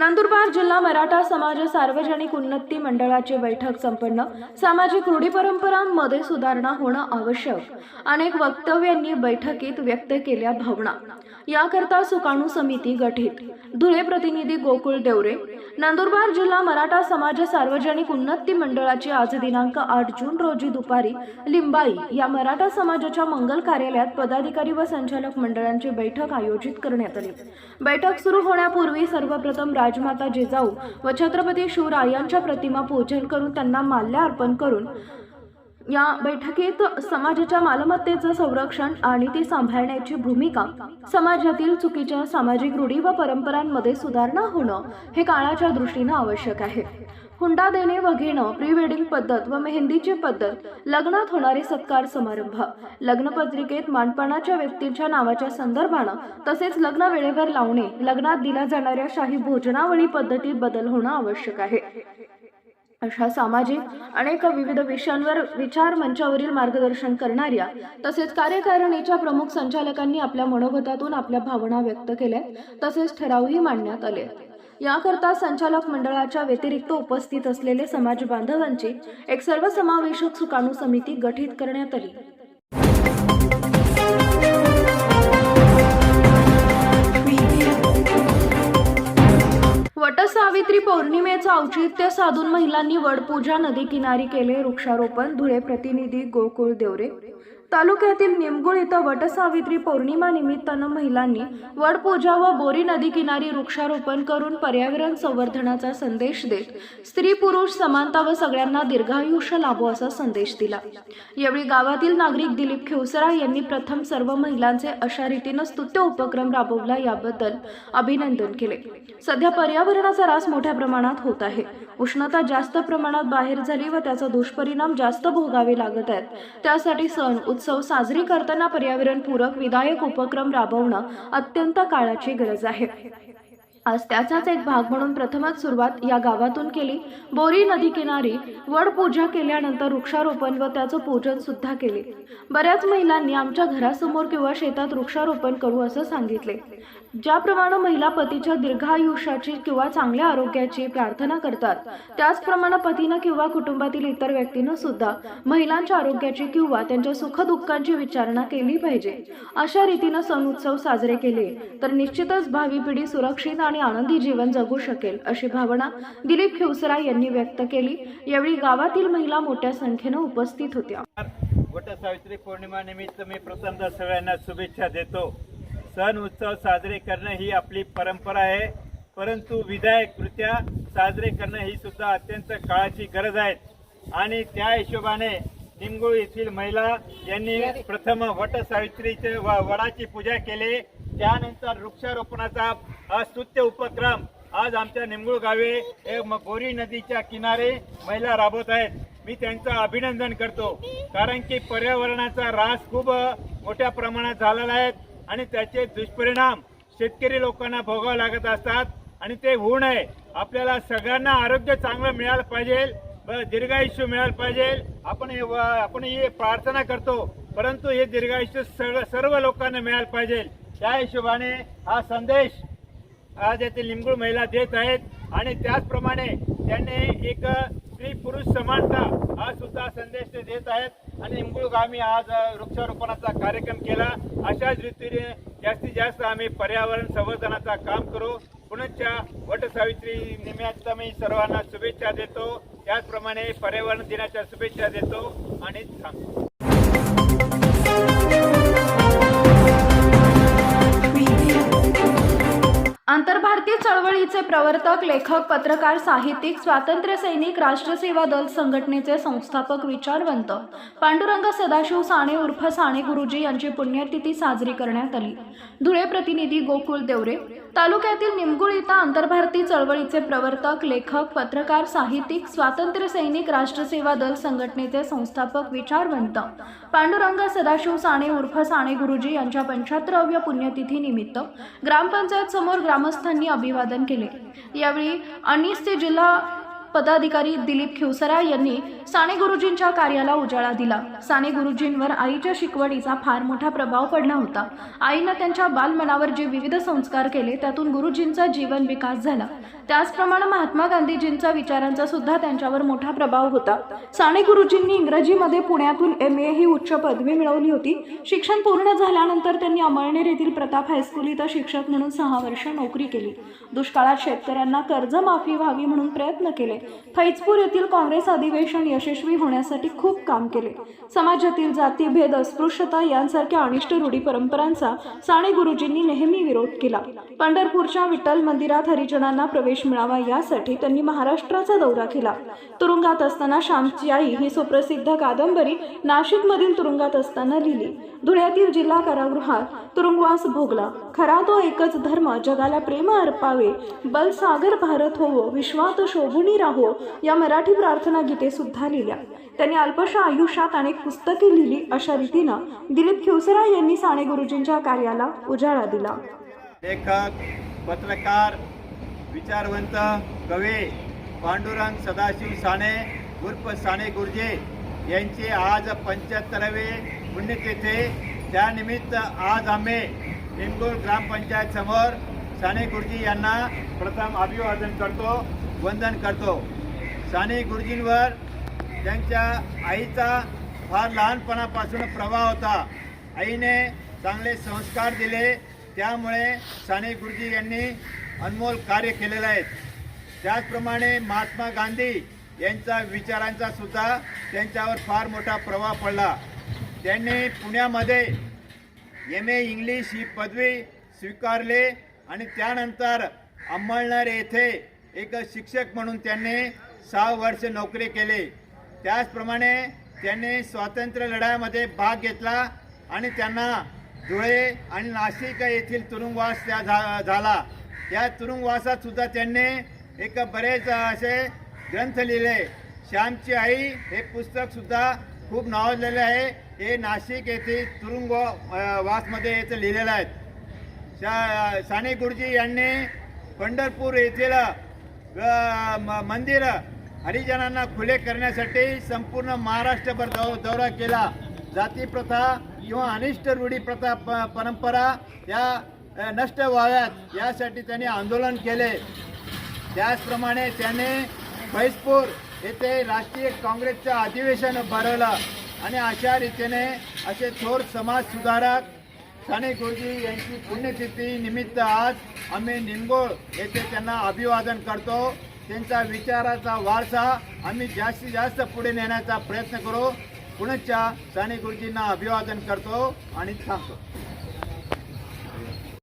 नंदुरबार जिल्हा मराठा समाज सार्वजनिक उन्नती मंडळाची बैठक संपन्न. सामाजिक रूढी परंपरांमध्ये सुधारणा होणं आवश्यक. अनेक वक्तव्यांनी बैठकीत व्यक्त केल्या भावना. याकरता सुकाणू समिती गठीत. धुळे प्रतिनिधी गोकुळ देवरे. नंदुरबार जिल्हा मराठा समाज सार्वजनिक उन्नती मंडळाची आज दिनांक आठ जून रोजी दुपारी लिंबाई या मराठा समाजाच्या मंगल कार्यालयात पदाधिकारी व संचालक मंडळांची बैठक आयोजित करण्यात आली. बैठक सुरू होण्यापूर्वी सर्वप्रथम राजमाता जिजाऊ व छत्रपती शिवराय यांच्या प्रतिमा पूजन करून त्यांना माल्या अर्पण करून या बैठकीत समाजाच्या मालमत्तेचं संरक्षण आणि ती सांभाळण्याची भूमिका समाजातील चुकीच्या सामाजिक रूढी व परंपरांमध्ये सुधारणा होणं हे काळाच्या दृष्टीनं आवश्यक आहे. हुंडा देणे व घेणं प्री वेडिंग पद्धत व मेहंदीची पद्धत लग्नात होणारे सत्कार समारंभ. लग्नपत्रिकेत मानपणाच्या व्यक्तींच्या नावाच्या संदर्भानं तसेच लग्न वेळेवर लावणे लग्नात दिल्या जाणाऱ्या शाही भोजनावळी पद्धतीत बदल होणं आवश्यक आहे. अशा सामाजिक अनेक विविध विषयांवर विचार मंचावरील मार्गदर्शन करणाऱ्या तसेच कार्यकारिणीच्या प्रमुख संचालकांनी आपल्या मनोगतातून आपल्या भावना व्यक्त केल्या तसेच ठरावही मांडण्यात आले. याकरता संचालक मंडळाच्या व्यतिरिक्त उपस्थित असलेले समाज बांधवांची एक सर्वसमावेशक सुकाणू समिती गठीत करण्यात आली. वटसावित्री पौर्णिमेचं औचित्य साधून महिलांनी वडपूजा नदी किनारी केले वृक्षारोपण धुळे प्रतिनिधी गोकुळ देवरे तालुक्यातील निमगुळ इथं वटसावित्री पौर्णिमा निमित्तानं महिलांनी वडपूजा व बोरी नदी किनारी वृक्षारोपण करून पर्यावरण संवर्धनाचा संदेश देत स्त्री पुरुष समानता व सगळ्यांना दीर्घायुष्य लाभो असा संदेश दिला. यावेळी गावातील नागरिक दिलीप खेवसरा यांनी प्रथम सर्व महिलांचे अशा रीतीनं स्तुत्य उपक्रम राबवला याबद्दल अभिनंदन केले. सध्या पर्यावरणाचा ऱ्हास मोठ्या प्रमाणात होत आहे. उष्णता जास्त प्रमाणात बाहेर झाली व त्याचा दुष्परिणाम जास्त भोगावे लागत आहेत. त्यासाठी सण उत्सव साजरी करताना पर्यावरणपूरक विधायक उपक्रम राबवणं अत्यंत काळाची गरज आहे. आज त्याचाच एक भाग म्हणून प्रथमच सुरुवात या गावातून केली. बोरी नदी किनारी वड पूजा केल्यानंतर वृक्षारोपण व त्याचं पूजन सुद्धा केले. बऱ्याच महिलांनी आमच्या घरासमोर किंवा शेतात वृक्षारोपण करू असं सांगितले. ज्याप्रमाणे महिला पतीच्या दीर्घायुष्याची किंवा चांगल्या आरोग्याची प्रार्थना करतात त्याचप्रमाणे पतीनं किंवा कुटुंबातील इतर व्यक्तीनं सुद्धा महिलांच्या आरोग्याची किंवा त्यांच्या सुखदुःखांची विचारणा केली पाहिजे. अशा रीतीनं सण उत्सव साजरे केले. तर निश्चितच भावी पिढी सुरक्षित आणि आनंदी जीवन जगू शकेल अशी भावना दिलीप खिवसरा यांनी व्यक्त केली. यावेळी गावातील महिला मोठ्या संख्येनं उपस्थित होत्या. वट सावित्री पौर्णिमा निमित्त मी प्रथमतः सगळ्यांना शुभेच्छा देतो. सण उत्सव साजरे करणं ही आपली परंपरा आहे. परंतु विधायककृत्या साजरे करणं ही सुद्धा अत्यंत काळाची गरज आहे. आणि त्या हिशोबाने निमगुळ येथील महिला यांनी प्रथम वट सावित्रीचे व वडाची पूजा केली. त्यानंतर वृक्षारोपणाचा हा स्तुत्य उपक्रम आज आमच्या निमगुळ गावे हे म- नदीच्या किनारे महिला राबवत आहेत. मी त्यांचं अभिनंदन करतो. कारण की पर्यावरणाचा ऱ्हास खूप मोठ्या प्रमाणात झालेला आहे आणि त्याचे दुष्परिणाम शेतकरी लोकांना भोगावे लागत असतात आणि ते होऊ नये आपल्याला सगळ्यांना आरोग्य चांगलं मिळालं पाहिजे दीर्घायुष्य मिळालं पाहिजे. आपण आपण हे प्रार्थना करतो परंतु हे दीर्घायुष्य सर्व सर्व लोकांना मिळालं पाहिजे. त्या हिशोबाने हा संदेश आज येथे लिंबूळ महिला देत आहेत आणि त्याचप्रमाणे त्यांनी एक स्त्री पुरुष समानता हा सुद्धा संदेश ते देत आहेत. आणि लिंबूळ गावी आज वृक्षारोपणाचा कार्यक्रम केला. अशाच रीतीने जास्तीत जास्त आम्ही पर्यावरण संवर्धनाचा काम करू. पुनश्च्या वटसावित्री निमित्त मी सर्वांना शुभेच्छा देतो. त्याचप्रमाणे पर्यावरण दिनाच्या शुभेच्छा देतो. आणि थांबतो क्रांती चळवळीचे प्रवर्तक लेखक पत्रकार साहित्यिक स्वातंत्र्य सैनिक राष्ट्रसेवा दल संघटनेचे संस्थापक विचारवंत पांडुरंग सदाशिव साणे उर्फ साणे गुरुजी यांची पुण्यतिथी साजरी करण्यात आली. धुळे प्रतिनिधी गोकुळ देवरे तालुक्यातील निमगुळीता आंतरभारती चळवळीचे प्रवर्तक लेखक पत्रकार साहित्यिक स्वातंत्र्य सैनिक राष्ट्रसेवा दल संघटनेचे संस्थापक विचारवंत पांडुरंग सदाशिव साणे उर्फ साणे गुरुजी यांच्या पंच्याहत्तराव्या पुण्यतिथी निमित्त ग्रामपंचायत समोर ग्रामस्थांनी अभिवादन केले. यावेळी अनिसचे जिल्हा पदाधिकारी दिलीप खिवसरा यांनी साने गुरुजींच्या कार्याला उजाळा दिला. साने गुरुजींवर आईच्या शिकवणीचा फार मोठा प्रभाव पडला होता. आईनं त्यांच्या बालमनावर जे विविध संस्कार केले त्यातून गुरुजींचा जीवन विकास झाला. त्याचप्रमाणे महात्मा गांधीजींचा विचारांचा सुद्धा त्यांच्यावर मोठा प्रभाव होता. साने गुरुजींनी इंग्रजीमध्ये पुण्यातून एम ए ही उच्च पदवी मिळवली होती. शिक्षण पूर्ण झाल्यानंतर त्यांनी अमळनेर येथील प्रताप हायस्कूल इथं शिक्षक म्हणून सहा वर्ष नोकरी केली. दुष्काळात शेतकऱ्यांना कर्जमाफी व्हावी म्हणून प्रयत्न केले. फैजपूर येथील काँग्रेस अधिवेशन यशस्वी होण्यासाठी खूप काम केले. समाजातील जातीभेद अस्पृश्यता यांसारख्या अनिष्ट रूढी परंपरांचा साने गुरुजींनी नेहमी विरोध केला. पंढरपूरच्या विठ्ठल मंदिरात हरिजनांना प्रवेश मिळावा यासाठी त्यांनी महाराष्ट्राचा दौरा केला. तुरुंगात असताना श्यामची आई ही सुप्रसिद्ध कादंबरी नाशिकमधील तुरुंगात असताना लिहिली. धुळ्यातील जिल्हा कारागृहात तुरुंगवास भोगला. खरा तो एकच धर्म जगाला प्रेम अर्पावे. बलसागर भारत होवो विश्वात शोभुनी राम आहो या मराठी प्रार्थना गीते सुद्धा लिहिल्या. त्यांनी अल्पशा आयुष्यात अनेक पुस्तके लिहिली. अशा रीतीनं दिलीप खिवसरा यांनी साने गुरुजींच्या कार्याला उजाळा दिला. लेखक पत्रकार विचारवंत कवी पांडुरंग सदाशिव साने उर्फ साने गुरुजी यांचे आज पंच्याहत्तरावे पुण्यतिथी. त्यानिमित्त आज आम्ही निमगोल ग्रामपंचायत समोर साने गुरुजी यांना प्रथम अभिवादन करतो. वंदन करतो. साने गुरुजींवर त्यांच्या आईचा फार लहानपणापासून प्रभाव होता. आईने चांगले संस्कार दिले. त्यामुळे साने गुरुजी यांनी अनमोल कार्य केलेलं आहे. त्याचप्रमाणे महात्मा गांधी यांचा विचारांचा सुद्धा त्यांच्यावर फार मोठा प्रभाव पडला. त्यांनी पुण्यामध्ये एम ए इंग्लिश ही पदवी स्वीकारली आणि त्यानंतर अंमळनेर येथे एक शिक्षक म्हणून त्यांनी सहा वर्ष नोकरी केली. त्याचप्रमाणे त्यांनी स्वातंत्र्य लढ्यामध्ये भाग घेतला आणि त्यांना धुळे आणि नाशिक येथील तुरुंगवास त्या झा झाला. या तुरुंगवासात सुद्धा त्यांनी एक बरेच असे ग्रंथ लिहिले. श्यामची आई हे पुस्तक सुद्धा खूप नावाजलेले आहे. हे नाशिक येथे तुरुंग वासमध्ये याचं लिहिलेलं आहे. शा साने गुरुजी यांनी पंढरपूर येथील मंदिर हरिजनांना खुले करण्यासाठी संपूर्ण महाराष्ट्रभर दौ दौरा केला. जाती प्रथा किंवा अनिष्ट रूढी प्रथा प- परंपरा या नष्ट व्हाव्यात यासाठी त्यांनी आंदोलन केले. त्याचप्रमाणे त्याने फैजपूर येथे राष्ट्रीय काँग्रेसचं अधिवेशन भरवलं. आणि अशा रीतीने असे थोर समाज सुधारक साने गुरुजी यांची पुण्यतिथी निमित्त आज आम्ही निमगोळ येथे त्यांना अभिवादन करतो. त्यांचा विचाराचा वारसा आम्ही जास्तीत जास्त पुढे नेण्याचा प्रयत्न करू. पुणच्या साने गुरुजींना अभिवादन करतो आणि थांबतो.